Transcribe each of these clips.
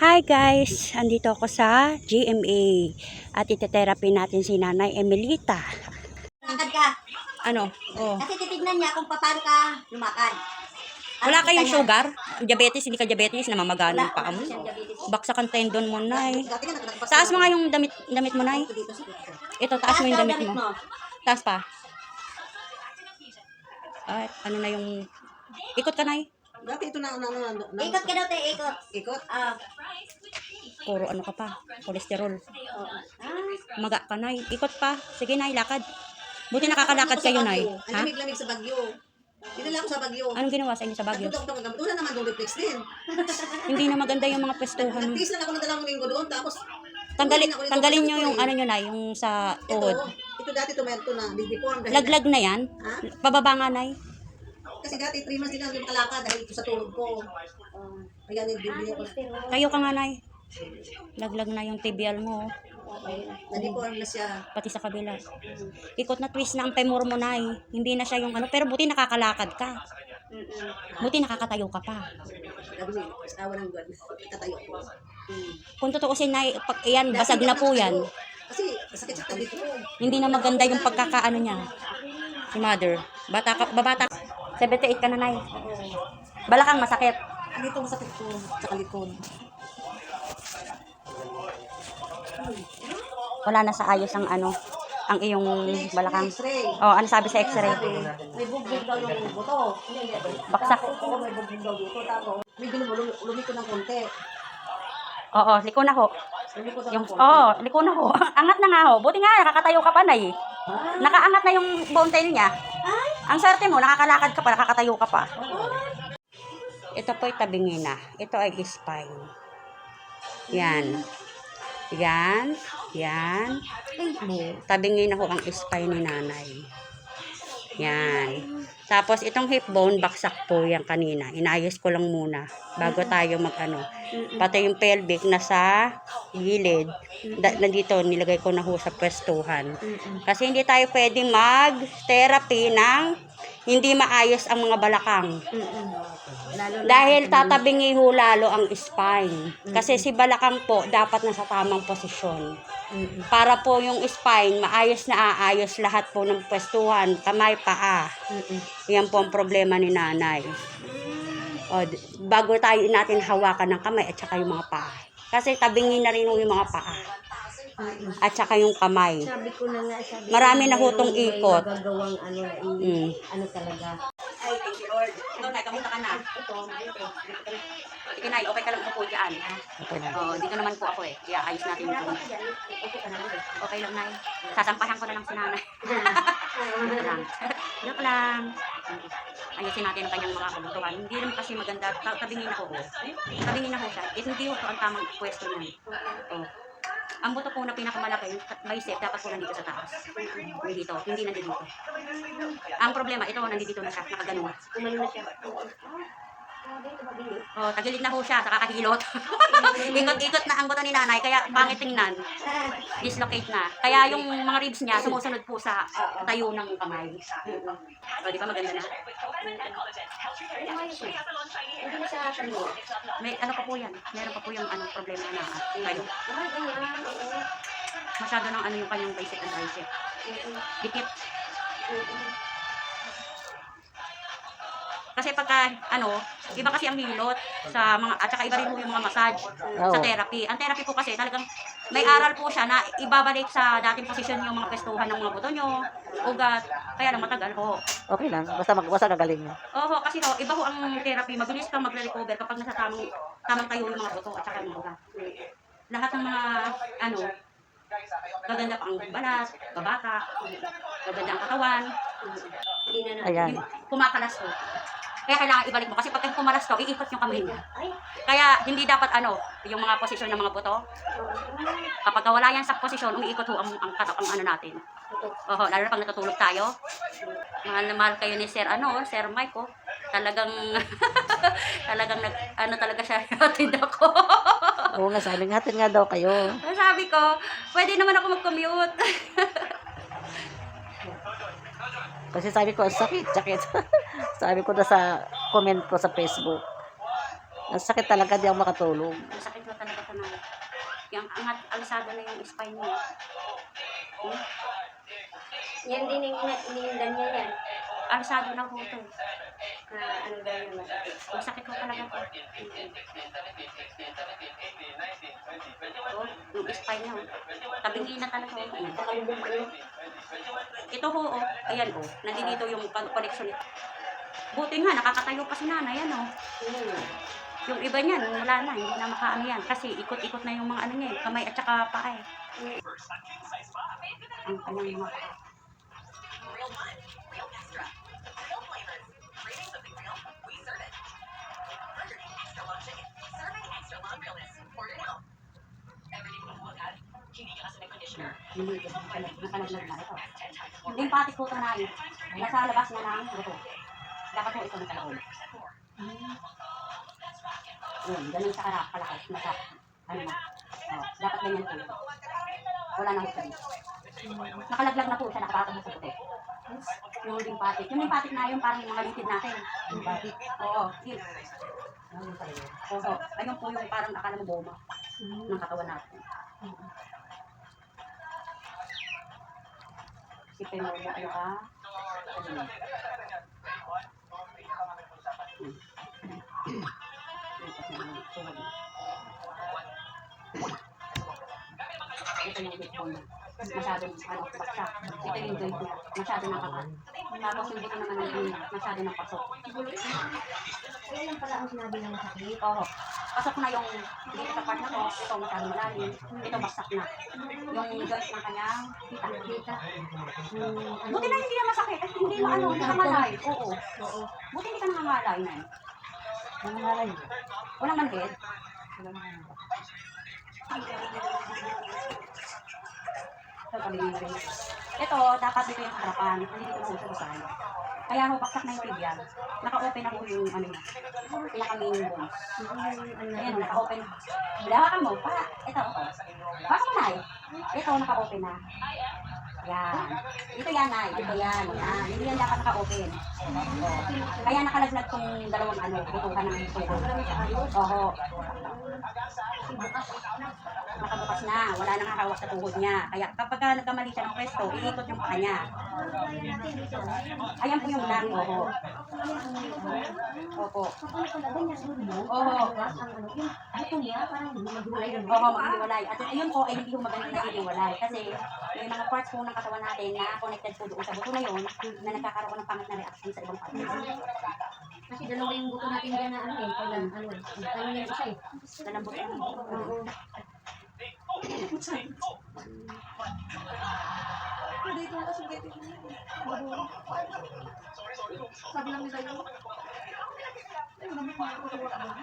Hi guys! Andito ako sa GMA at ite-therapy natin si Nanay Emelita. Lakad ka. Ano? Oh. Kasi titignan niya kung paano ka lumakad. Wala At kayong sugar? Diabetes, hindi ka diabetes, namamagana Wala. paa mo. Wala. Baksak ang tendon mo, Nay. Taas mo nga yung damit, damit mo, Nay. Ito, taas mo yung damit mo. Taas pa. Ay, ano na yung... Ikot ka, Nay. Dati ito na, na, na, na, na Ikot ka daw, te, ikot. ikot. Ah. Puro ano ka pa. Kolesterol. oo. Ah. Maga ka, Nay. Ikot pa. Sige, Nay, lakad. Buti nakakalakad kayo, Nay. Ang Ha? lamig-lamig sa Bagyo. Dinala ako sa Bagyo. Anong ginawa sa inyo sa Baguio? Nagpunta ako ng gamit. Wala naman doon reflex din. Hindi na maganda yung mga pwestuhan. Nagtiis lang ako ng dalawang linggo doon. Tapos, Tanggalin, Hindi na ako tanggalin nito nyo yung eh. ano nyo na, yung sa ito, tuhod. ito dati ito meron to na before. Dahil, Laglag na yan? Ha? Pababa nga, Nay. Kasi dati 3 months din yung makalakad dahil ito sa tulog ko. Oh. Kaya nilibili ko. Tayo ka nga, Nay. Laglag na yung tibial mo, Nadiporm na siya. pati sa kabila. Ikot na twist na ang femur mo, Nay. Hindi na siya yung ano, pero buti nakakalakad ka. Buti nakakatayo ka pa. Sabi niya, awa ng God. Tatayo ko. Hmm. Kung tutuusin, Nay, pag, yan, basag na po yan. Kasi masakit sa tabi ko. Hindi na maganda yung pagkakaano niya. Si mother. Bata ka, babata. 78 ka na, Nay. Balakang masakit. Itong masakit ko sa likod? Wala na sa ayos ang ano, ang iyong balakang. Oh, ano sabi sa x-ray? May bugbog daw yung buto. Baksak. Oo, may bugbog daw dito. Tapos, medyo lumulumi lumi ko ng konti. Oo, liko na ho. Yung, oo, liko na ho. Angat na nga ho. Buti nga, nakakatayo ka pa na eh. Nakaangat na yung bone tail niya. Ang swerte mo, nakakalakad ka pa, nakakatayo ka pa. Ito po ay tabingin na. Ito ay spine. Yan. Yan. Yan. Tabingin na ho ang spine ni nanay. Yan. Tapos itong hip bone, baksak po yan kanina. Inayos ko lang muna bago tayo mag ano. Pati yung pelvic nasa gilid. Da, nandito, nilagay ko na ho sa pwestuhan. Kasi hindi tayo pwede mag-therapy ng hindi maayos ang mga balakang. Dahil tatabingi ho lalo ang spine. Kasi si balakang po dapat nasa tamang posisyon. Para po yung spine, maayos na aayos lahat po ng pwestuhan, kamay, paa. Yan po ang problema ni nanay. O, bago tayo natin hawakan ng kamay at saka yung mga paa. Kasi tabingin na rin yung mga paa. At saka yung kamay. Sabi ko na nga, sabi Marami na hutong ikot. magagawang ano, Mm. ano talaga. Ay, thank you Lord. Ikaw, Nay, kamusta ka na? Ito, ito. Sige, Nay, okay ka lang po dyan. Okay na. Oo, dito naman po ako eh. Kaya ayos natin ito. Okay lang, Nay. Sasampahan ko na lang si Nanay. Joke lang. Joke lang. Ayusin natin ang kanyang mga kabutuhan. Hindi naman kasi maganda. Ta- Tabingin ako. oh. Tabingin ako siya. It, hindi ko ang tamang pwesto niya. Oh. Ang buto po na pinakamalaki, bicep, dapat po nandito sa taas. Hindi dito. Hindi nandito dito. Ang problema, ito, nandito na siya. Nakaganon. Umano na siya. Oh, tagilid na ho siya, sa kakahilot. Ikot-ikot na ang buto ni nanay, kaya pangit tingnan. Dislocate na. Kaya yung mga ribs niya, sumusunod po sa tayo ng kamay. O, di ba maganda na? May ano pa po yan. Meron pa po yung anong problema na ganyan. Oo. Masyado ng ano yung kanyang bicep and tricep. Dikit. Kasi pagka, ano, iba kasi ang hilot sa mga, at saka iba rin po yung mga massage sa therapy. Ang therapy po kasi talagang may aral po siya na ibabalik sa dating posisyon yung mga pwestuhan ng mga buto nyo, ugat, kaya lang matagal ho. Okay lang. Basta, mag, basta gagaling mo. Oo, kasi ho, iba ho ang therapy, mabilis kang magre-recover kapag nasa tamang, tamang tayo yung mga buto at saka yung mga ugat. Lahat ng mga, ano, gaganda pa ang balat, babata, gaganda ang katawan, Hindi na. Ayan. kumakalas ho. Kaya kailangan ibalik mo. Kasi pag kumalas to, iikot yung kamay mo. Ay, Kaya hindi dapat ano, yung mga posisyon ng mga buto. Kapag wala yan sa posisyon, umiikot ho ang, ang, katak- ang ano natin. Oho, lalo na pag natutulog tayo. Mahal na mahal kayo ni Sir, ano, Sir Mike, oh. Talagang, talagang nag, ano talaga siya, hatid ako. Oo nga, sabi nga, nga daw kayo. Sabi ko, pwede naman ako mag-commute. Kasi sabi ko, sakit, sakit. Sabi ko na sa comment ko sa Facebook. Ang sakit talaga, di ako makatulog. Masakit na talaga na. Yung angat, alisado na yung spine niya. Hmm? Yan din yung iniindan niya yan. Alisado na po ito. Na ano daw yung masakit. Masakit ko talaga ito. Oh, yung spine niya. oh. Tabingi na talaga. oh. Ko yun. Ito ho, oh. Ayan, oh. Nandito yung con- connection nito. Buti nga, nakakatayo pa si nanay, yan, oh. Hmm. Yung iba niyan, wala na, hindi na makaano yan. Kasi ikot-ikot na yung mga ano niya, eh, kamay at saka paa eh. Ang kanyang mga paa. Hindi, ito. Yung patis ko ito na yun. Nasa labas na ng buto. Dapat po ito nasa loob. Yun, ganun sa karap, kalaki, nasa, ano na, oh, dapat ganyan po. Wala nang hukay. Nakalaglag na po siya, nakapatong na sa puti. Yung limpatic. Yung limpatic na yun, parang yung mga litid natin. Limpatic? Oo, yun. Oo, ayun po yung parang akala mo goma ng katawan natin. Isipin mo mo, ano ka? Ano? Ito yung bone. Masyadong ano, baksak. Ito yung joint niya. Masyado nakakat. Tapos yung dito naman ng niya. Masyado ng pasok. Kaya lang pala ang sinabi ng masakit. Oo. Pasok na yung dito sa part na to. Ito masyado malalim. Ito baksak na. Yung joint ng kanyang kita. Kita. Hmm, ano? Buti na hindi na masakit. Hindi mo ano, hindi ka malay. Oo. Oo. Buti hindi ka nangangalay na Walang manhid. Ito, dapat dito yung harapan. Hindi dito na usasan. Kaya ho, baksak na yung tibia. Naka-open ako yung ano niya. Pinaka-main bones. Ayan, naka-open. Lawakan mo, pa. Ito, mo na eh. Ito, naka-open na. Yan. Ito yan, ay. Ito yan. Yan. Hindi yan dapat naka-open. Kaya nakalaglag tong dalawang ano, butukan ng tuhod. Oo. Nakabukas na. Wala nang hawak sa tuhod niya. Kaya kapag ka nagkamali siya ng pwesto, iikot yung paa niya. Ayan po yung lang. Oo. Opo. Oo. ano, yung na Oo, maghiwalay. At ayun po ay hindi po maganda naghiwalay. Kasi may mga parts po ng katawan natin na connected po doon sa buto na yun na nagkakaroon ng pangit na reaction sa ibang parts. Kasi dalawa yung buto natin dyan na ano eh, pala, ano eh, ano yung isa eh. Ang buto. Oo. Dito ako sa dito. Sabi lang nila yun. Sabi hindi maayos ng isang ano.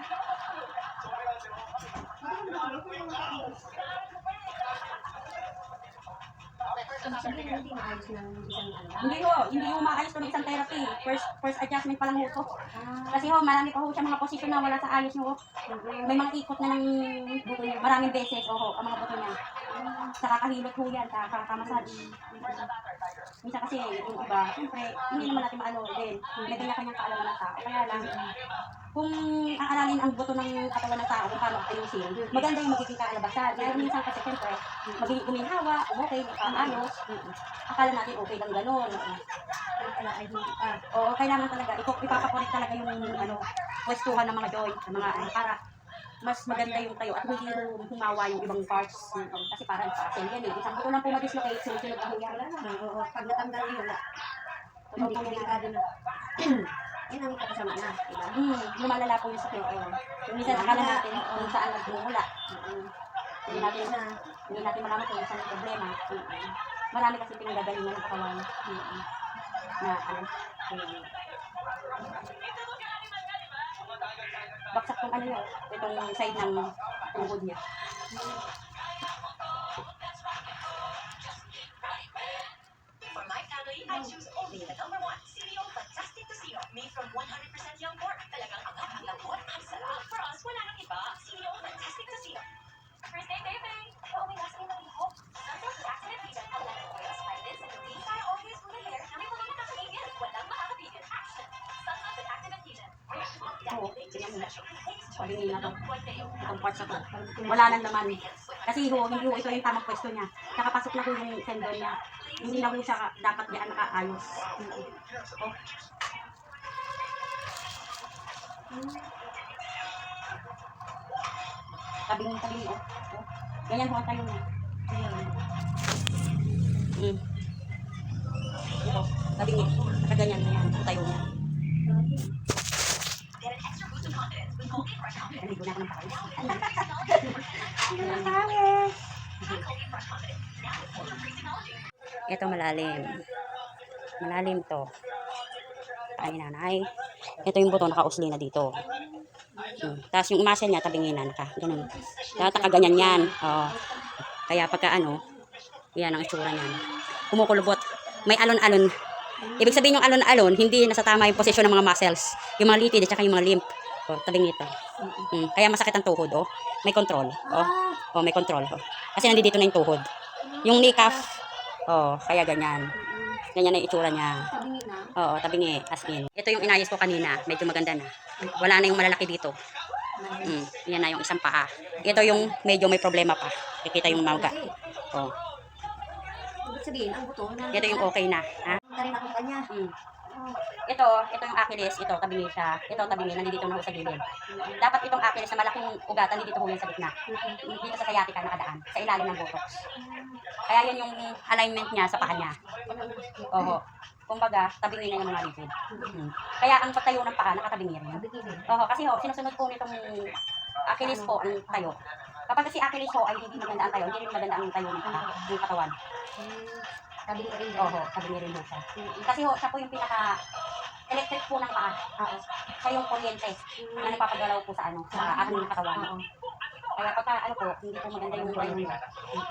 Hindi ho, hindi ho maayos ng isang therapy. First first adjustment pa lang to. Kasi ho, marami pa ho siya mga posisyon na wala sa ayos ho. May mga ikot na ng. Maraming beses, oho, ang mga buto niya. Sa kakahilot ho yan, sa kakamasad. Minsan kasi yung iba, siyempre, hindi naman natin maano din. May kanya-kanyang kaalaman ng tao. Kaya lang, kung aaralin ang buto ng katawan ng tao kung paano ayusin, maganda yung magiging kaalabasan. Kaya minsan kasi siyempre, magiging guminhawa, okay, ayos. Akala natin okay lang ganun. Wala ay hindi pa. Oo, kailangan talaga, ipapakorek talaga yung ano, pwestuhan ng mga joint, ng mga ano, para mas maganda yung tayo at hindi rin humawa yung ibang parts. Mm, Kasi parang puzzle yan eh. Isang buto lang po ma-dislocate, sunod-sunod ang huya. Wala na. Oo, pag natanggal yun, wala. Hindi ko delikado na. Yan ang kasama na. Diba? Hmm, lumalala po yung sakit. Oh. Yung minsan akala natin kung saan nagmumula. Hindi natin, hindi natin malaman kung saan yung problema. Marami kasi pinagagalingan ng katawan. Na ano. Baksak tong ano yun, itong side ng tuhod niya. For my family, I choose only the number one, CDO Fantastic Tocino, made from 100% young pork. Mo na na to. Itong parts na to. Wala nang laman. Kasi ho, hindi ho ito yung tamang pwesto niya. Nakapasok na ho yung sender niya. Hindi na ho siya dapat diyan nakaayos. Oh. Tabing tabing oh. oh. Ganyan ho ang tayo niya. Mm. Ito, tabing eh. Nakaganyan, ganyan ang tayo niya. Naligo na ako ng pawis. Technology. Ito malalim. Malalim to. Ay, nanay. Ito yung buto, nakausli na dito. Hmm. Tapos yung umasa niya, tabinginan ka. Ganun. Dapat nakaganyan yan. Oo. Kaya pagka ano, yan ang itsura niyan. Kumukulubot. May alon-alon. Ibig sabihin yung alon-alon, hindi nasa tama yung posisyon ng mga muscles. Yung mga litid at saka yung mga lymph. O, tabing ito. Hmm. Kaya masakit ang tuhod, oh. May control. Oh. Oh, may control. Oh. Kasi nandito na yung tuhod. Yung knee cuff, oh, kaya ganyan. Ganyan na yung itsura niya. Oo, tabingi, as in. Ito yung inayos ko kanina, medyo maganda na. Wala na yung malalaki dito. Mm, yan na yung isang paa. Ito yung medyo may problema pa. Kikita yung mauga. Oh. Ito yung okay na. Ha? Mm. Ito, ito yung Achilles, ito tabingi siya. Ito tabingi, nandito na ho sa gilid. Dapat itong Achilles na malaking ugatan, nandito ho yan sa gitna. Dito sa sciatica nakadaan, sa ilalim ng buttocks. Kaya yan yung alignment niya sa paa niya. Oo. Kumbaga, tabingi na yung mga lipid. Mm. Kaya ang pagtayo ng paa, nakatabingi rin. Oo, kasi ho, sinusunod po nitong Achilles po ang tayo. Kapag si Achilles po ay hindi maganda ang tayo, hindi rin maganda ang tayo ng, ng katawan. Sabi ko rin. Oo, tabingi rin ho siya. Kasi ho, siya po yung pinaka electric po ng paa. Oo. Siya yung kuryente na nagpapagalaw po sa ano, sa ating katawan. Kaya pagka ano po, hindi po maganda yung flow niya.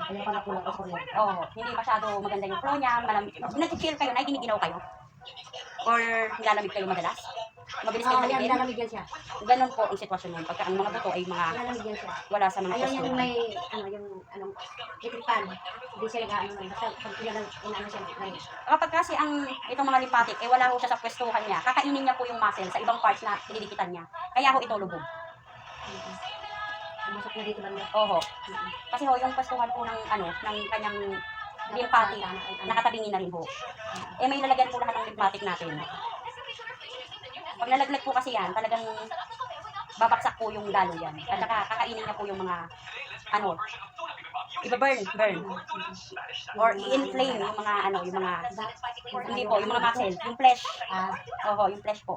Kaya pala kulang ako rin. Oo, hindi masyado maganda yung flow niya, malam, nag-chill kayo, naginiginaw kayo. Or nilalamig kayo madalas. Mabilis kayo Oo, yan, maligid. nilalamig yan siya. Ganun po ang sitwasyon nun. Pagka ang mga buto ay mga Nilalamig yan siya. wala sa mga postura. yung may, ano, yung, anong, itripan. Hindi siya nag-ano. Basta pag inaano inaano siya, may, Kapag kasi ang itong mga lymphatic, eh wala ho siya sa pwestuhan niya, kakainin niya po yung muscle sa ibang parts na dinidikitan niya. Kaya ho ito lubog. pumasok na dito banda. Oho. Kasi ho, yung pwestuhan po ng ano, ng kanyang lymphatic, nakatabingi na rin ho. Eh may lalagyan po lahat ng lymphatic natin. Pag nalaglag po kasi yan, talagang babaksak po yung dalo yan. At saka kakainin niya po yung mga ano, iba-burn, burn. Or i-inflame yung mga ano, yung mga hindi po, yung mga muscle, yung flesh. Ah, Oho, yung flesh po.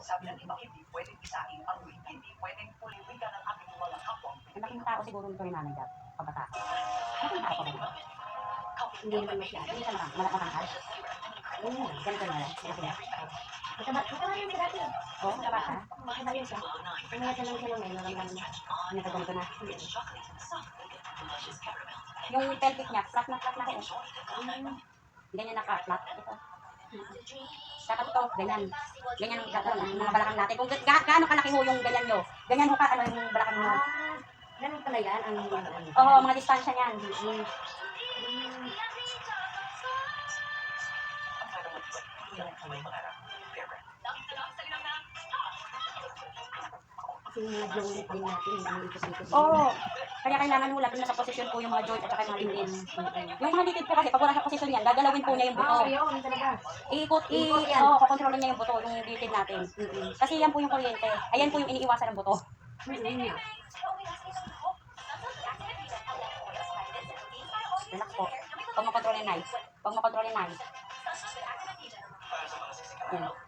Ang laking tao siguro nito ni Nanay Dap, pabata. Malaking tao pa ba? hindi naman masyado. Hindi siya marang, malak matangkad. Oo, ganito na lang. Sige, sige. Mataba, mataba yun siya dati. Oo, kabata. Mataba yun siya. Pumayat na lang siya lang eh, naramdaman niya. Ano ka ganito na? Yung pelvic niya, flat na flat na ko. Ganyan naka-flat. Ito. Dapat ito, ganyan. Ganyan ang gagawin ng mga balakang natin. Kung ga ga- gaano kalaki ho yung ganyan nyo, ganyan ho ka, ano yung balakang. Ah, ganun pala yan. Ang, ano, Oo, mga distansya niyan. Kasi yung mga joint din natin, yung ano, ikot-ikot. Oo. Kaya kailangan ho, lagi na sa posisyon po yung mga joint at saka yung mga limbin. Yung mga litid po kasi, pag wala sa posisyon yan, gagalawin po niya yung buto. Yun, talaga. Iikot, i, oo, kukontrolin niya yung buto, yung litid natin. Kasi yan po yung kuryente. Ayan po yung iniiwasan ng buto. Relax po. Pag makontrol yung knife. Pag makontrol yung knife. Yan.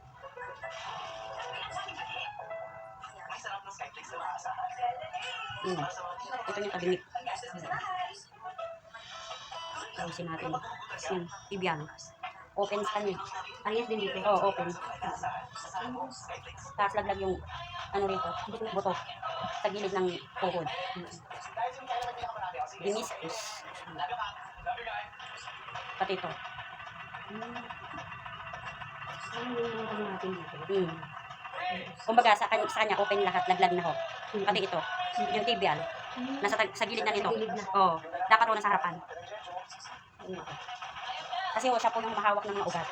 Yan. Ito yung tabingit. Ayusin natin. Yan. Tibian. Open sa kanya. Parehas din dito. Oo, open. Tapos laglag yung ano rito, buto. Sa gilid ng tuhod. Diniscus. Pati ito. Ano yung mga ano natin dito? Mm. Kumbaga, sa kanya, sa kanya, open lahat, laglag na ho. Pati ito, yung tibial, nasa tag- sa gilid na nito. Sa gilid na. Oo, dapat ho nasa harapan. Kasi ho, siya po yung mahawak ng mga ugat.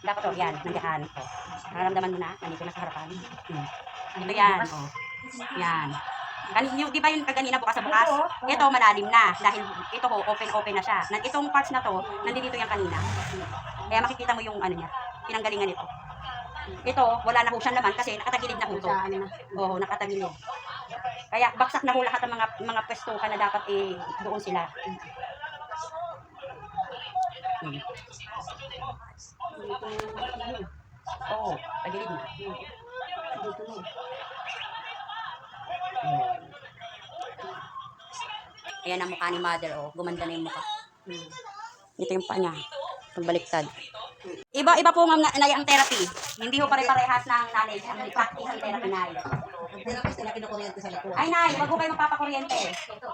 Dapat ho, yan, nandiyan. Oh. Nararamdaman mo na, nandito na sa harapan. Mm. Ito yan, oh. Yan. Kan- yung, di ba yung kaganina bukas sa bukas? Ito malalim na dahil ito ho, open-open na siya. Nan- Itong parts na to, nandito yung kanina. Kaya makikita mo yung ano niya, pinanggalingan nito. Ito, wala na ho siyang laman kasi nakatagilid na ho to. Sa ano. Oo, nakatagilid. Kaya baksak na ho lahat ng mga mga pwestuhan na dapat eh, doon sila. Hmm. Oo, tagilid na. Dito na. Ayan ang mukha ni mother, oh. Gumanda na yung mukha. Ito yung pa niya. Pagbaliktad. Iba-iba po ma'am na, ang therapy. Hindi ho pare-parehas ng knowledge. Ang practice ang therapy na therapist nila kinukuryente sa likod. Ay, nay, wag ho kayo magpapakuryente.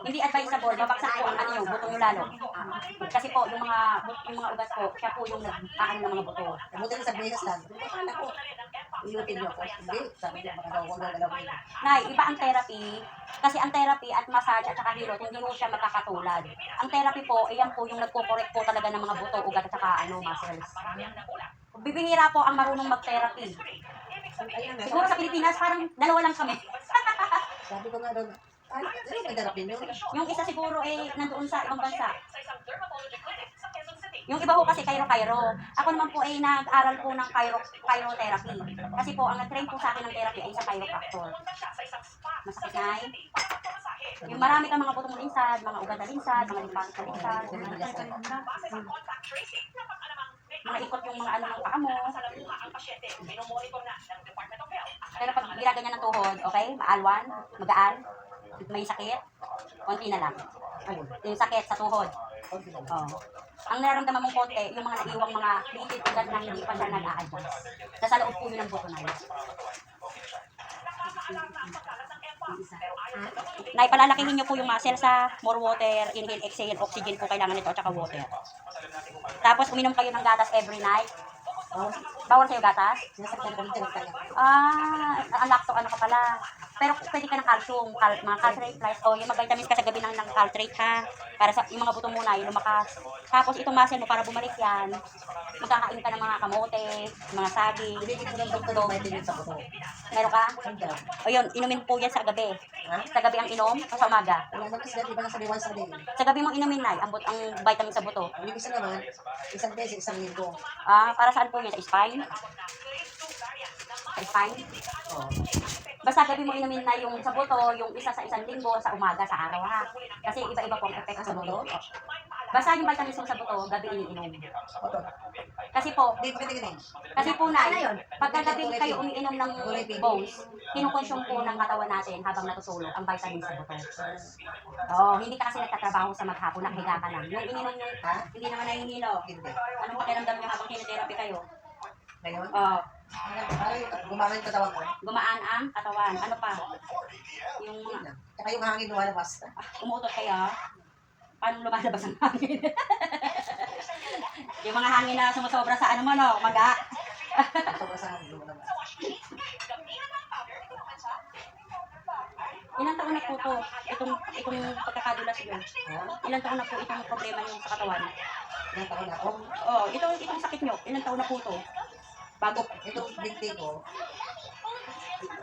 Hindi advisable. Babaksak po ang ano yung nyo lalo. Kasi po, yung mga, yung mga ugat po, siya po yung nag-aan ng mga buto. Kamuti na sa Vegas lang. Akala ko. Iutin niyo ako. Hindi. Sabi niya, baka daw huwag daw galawin. Nay, iba ang therapy. Kasi ang therapy at massage at saka hilot, hindi mo siya magkakatulad. Ang therapy po, ayan po yung nagko-correct po talaga ng mga buto, ugat at saka ano, muscles. Bibihira po ang marunong mag-therapy. Na. Siguro sa Pilipinas, parang dalawa lang kami. Sabi ko nga ay, ano may darapin yun? Yung isa siguro eh, nandoon sa ibang bansa. Yung iba po kasi Cairo-Cairo. Ako naman po ay nag-aral po ng Cairo, Cairo-therapy. Kasi po, ang nag-train po sa akin ng therapy ay sa chiropractor. Masakit na eh. Yung marami kang mga butong linsad, mga ugat na linsad, mga limpatik na linsad, mga ikot yung mga ano ng paa mo. Pero pag ginaganyan ng tuhod, okay, maalwan, magaan, may sakit, konti na lang. Yung sakit sa tuhod. Oh. Ang nararamdaman mong konti, yung mga naiwang mga litid ugat na hindi pa siya nag-a-adjust. Nasa loob po yun ng buto na yun. Nay, palalakihin niyo po yung muscle sa more water, inhale, exhale, oxygen po kailangan nito, at saka water. Tapos uminom kayo ng gatas every night. Bawal sa'yo gatas? Sinasaktan ko ng kaya. Ah, ang lacto ano ka pala. Pero pwede ka ng calcium, cal, mga calcium plus, o yung mag-vitamins ka sa gabi ng, ng caltrate ha. Para sa yung mga buto mo na, yung lumakas. Tapos itong muscle mo, para bumalik yan, magkakain ka ng mga kamote, mga saging, Binigyan ko ng doktor ng vitamin sa buto. meron ka? O yun, inumin po yan sa gabi. Ha? Sa gabi ang inom, o sa umaga. Wala naman kasi dati, iba na sa liwan sa din. Sa gabi mong inumin na, ang, ang vitamin sa buto. Ang ibig naman, isang beses, isang linggo. Ah, para saan po yun? Sa spine? Sa spine? Oo. Basta gabi mo inumin na yung sa buto, yung isa sa isang linggo, sa umaga, sa araw ha. Kasi iba-iba po ang epekto Sa buto? Basta yung vitamins sa buto, gabi iniinom. Kasi po, kasi po Ano na, yun? pagka gabi kayo umiinom ng bones, kinukonsume po ng katawan natin habang natutulog ang vitamins sa buto. Oo, hindi ka kasi nagtatrabaho sa maghapon, nakahiga ka lang. Yung ininom yung, Ha? hindi naman nahihilo. Hindi. Anong pakiramdam nyo habang kinetherapy kayo? Ngayon, Oo, parang yung katawan ko. gumaan ang katawan. Ano pa? Yung. Tsaka yung hangin lumalabas. umutot kaya, paano lumalabas ang hangin? yung mga hangin na sumusobra sa ano mo, no? Maga. Sobrang sa hangin lumalabas. Ilang taon na po to? Itong, itong pagkakadulas yun. Ha? Ilang taon na po itong problema nyo sa katawan? Ilang taon na ako. Oo, oh, itong, itong sakit nyo. Ilang taon na po to? Bago Itong binti ko,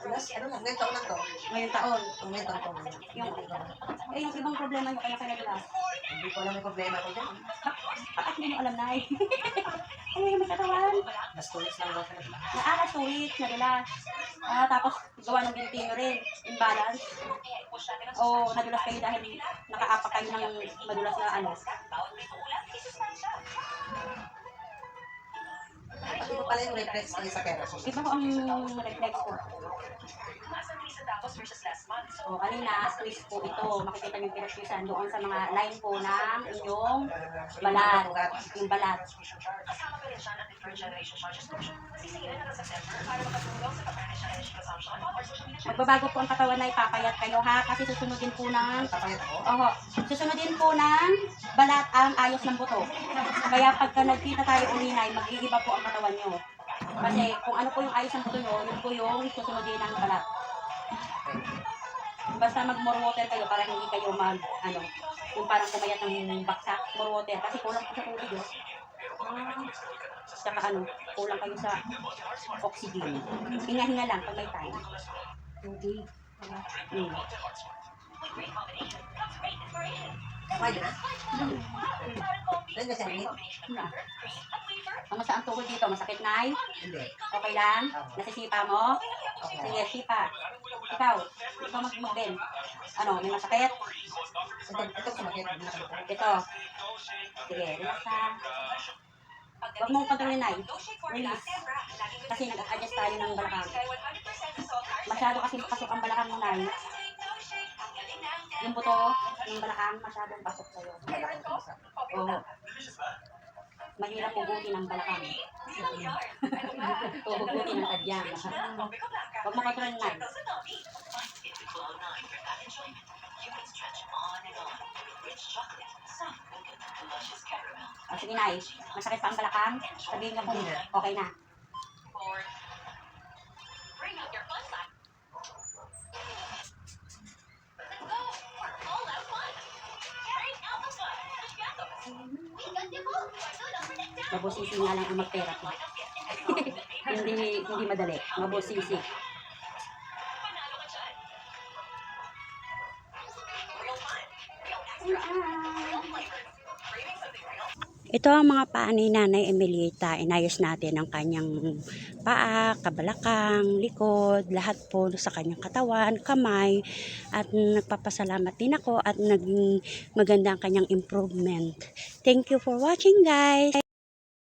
Last, ano lang, ngayon taon lang to. ngayong taon. Ngayon taon to. Yung, ko, eh, yung ibang problema nyo kaya kaya nadulas. hindi ko alam yung problema ko dyan. Bakit hindi mo alam na eh? ano yung may katawan? Last two weeks lang ako weeks, nadulas. Ah, tapos gawa ng binti nyo rin. Imbalance. O nadulas kayo dahil nakaapak kayo ng madulas na ano. Ko pala yung reflex kayo sa pera ko. Iba ko ang reflex ko. O, kanina, twist po ito. Makikita niyo pinag-twistan doon sa mga line po ng inyong balat. Yung balat. Magbabago po ang katawan na ipapayat kayo ha kasi susunodin po ng Papayat ako. Oho. Susunodin po ng balat ang ayos ng buto. Kaya pagka nagkita tayo uminay, mag-iiba po ang katawan nyo. Kasi kung ano po yung ayos ng buto nyo, yun po yung susunodin ng balat. Basta mag more water kayo para hindi kayo mag, ano, yung parang pumayat ng baksak, more water. Kasi kulang po sa tubig yun. Saka ano, kulang kayo sa oxygen. Hinga-hinga lang pag may time. Tubig. Mm. Pwede na? Pwede na siya rin? Kamusta ang tuhod dito? Masakit na Hindi. Okay lang? Nasisipa mo? Okay. Sige, sipa. Ikaw, ikaw mag din. Ano, may masakit? Ito, ito sumakit. Ito. Sige, relax ha. Huwag mong kontrolin na Release. Kasi nag-adjust tayo ng balakang. Masyado kasi pasok ang balakang mo na Yung buto ng balakang masyadong pasok sa'yo. Oo. Mahirap hugutin ang balakang. Hugutin ang tadyang. Huwag mo kontrolin na. O sige na Masakit pa ang balakang? Sabihin ka kung okay na. Bring out your fun Mabusisi nga lang ang mag-therapy. hindi hindi madali. Mabusisi. Ito ang mga paa ni Nanay Emilita. Inayos natin ang kanyang paa, kabalakang, likod, lahat po sa kanyang katawan, kamay. At nagpapasalamat din ako at naging maganda ang kanyang improvement. Thank you for watching guys!